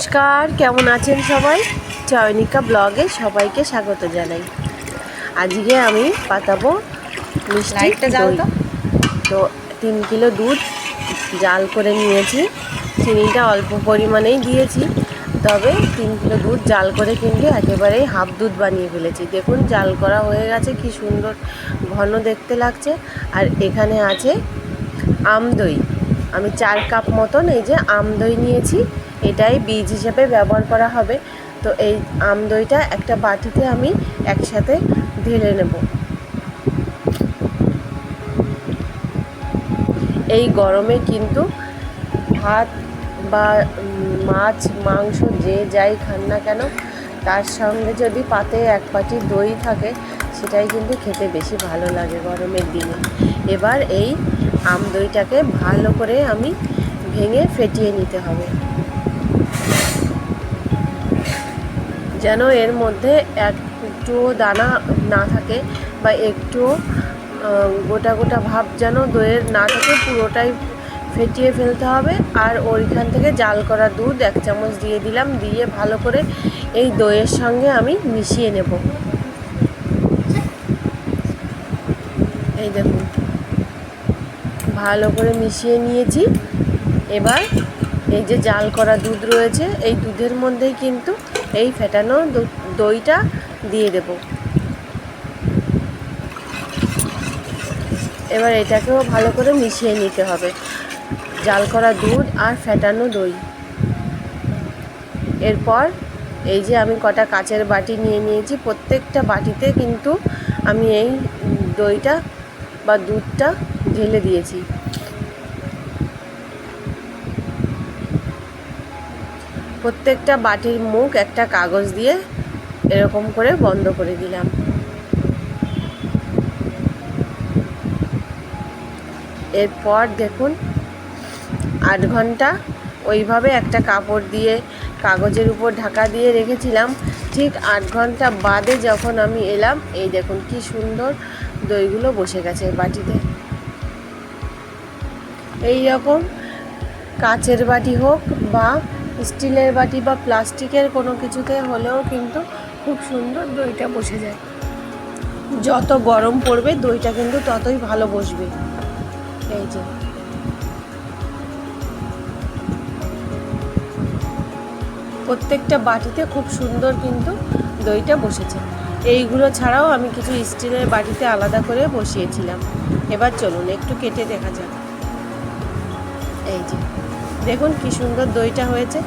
নমস্কার কেমন আছেন সবাই? চয়নিকা ব্লগে সবাইকে স্বাগত জানাই। আজকে আমি পাতাবো মিষ্টি লাইটটা জ্বাল তো। তো তিন কিলো দুধ জাল করে নিয়েছি। চিনিটা অল্প পরিমাণেই দিয়েছি। তবে তিন কিলো দুধ জাল করে কিন্তু একেবারেই হাফ দুধ বানিয়ে ফেলেছি। দেখুন জাল করা হয়ে গেছে কি সুন্দর ঘন দেখতে লাগছে। আর এখানে আছে আমদই আমি চার কাপ মতন এই যে আমদই নিয়েছি, এটাই বীজ হিসেবে ব্যবহার করা হবে। তো এই আমদইটা একটা বাটিতে আমি একসাথে ঢেলে নেব। এই গরমে কিন্তু ভাত বা মাছ, মাংস যে যাই খান না কেন, তার সঙ্গে যদি পাতে এক পাটি দই থাকে, সেটাই কিন্তু খেতে বেশি ভালো লাগে গরমের দিনে। এবার এই আম দইটাকে ভালো করে আমি ভেঙে ফেটিয়ে নিতে হবে। যেন এর মধ্যে একটুও দানা না থাকে বা একটুও আহ, গোটা গোটা ভাব যেন দইয়ের না থাকে পুরোটাই ফেটিয়ে ফেলতে হবে। আর ওইখান থেকে জাল করা দুধ এক চামচ দিয়ে দিলাম দিয়ে ভালো করে এই দইয়ের সঙ্গে আমি মিশিয়ে নেব। এই দেখুন। ভালো করে মিশিয়ে নিয়েছি। এবার এই যে জাল করা দুধ রয়েছে, এই দুধের মধ্যেই কিন্তু এই ফেটানো দইটা দিয়ে দেব। এবার এটাকেও ভালো করে মিশিয়ে নিতে হবে। জাল করা দুধ আর ফেটানো দই। এরপর এই যে আমি কটা কাচের বাটি নিয়ে নিয়েছি, প্রত্যেকটা বাটিতে কিন্তু আমি এই দইটা বা দুধটা ঢেলে দিয়েছি। প্রত্যেকটা বাটির মুখ একটা কাগজ দিয়ে এরকম করে বন্ধ করে দিলাম। এরপর দেখুন, আট ঘণ্টা ওইভাবে একটা কাপড় দিয়ে কাগজের উপর ঢাকা দিয়ে রেখেছিলাম। ঠিক আট ঘণ্টা বাদে যখন আমি এলাম, এই দেখুন কি সুন্দর দইগুলো বসে গেছে বাটিতে। এই রকম কাচের বাটি হোক বা স্টিলের বাটি বা প্লাস্টিকের কোনো কিছুতে হলেও কিন্তু খুব সুন্দর দইটা বসে যায়। যত গরম পড়বে, দইটা কিন্তু ততই ভালো বসবে। এই যে। প্রত্যেকটা বাটিতে খুব সুন্দর কিন্তু দইটা বসেছে। এইগুলো ছাড়াও আমি কিছু স্টিলের বাটিতে আলাদা করে বসিয়েছিলাম। এবার চলুন, একটু কেটে দেখা যাক। এই যে দেখুন কি সুন্দর দইটা হয়েছে।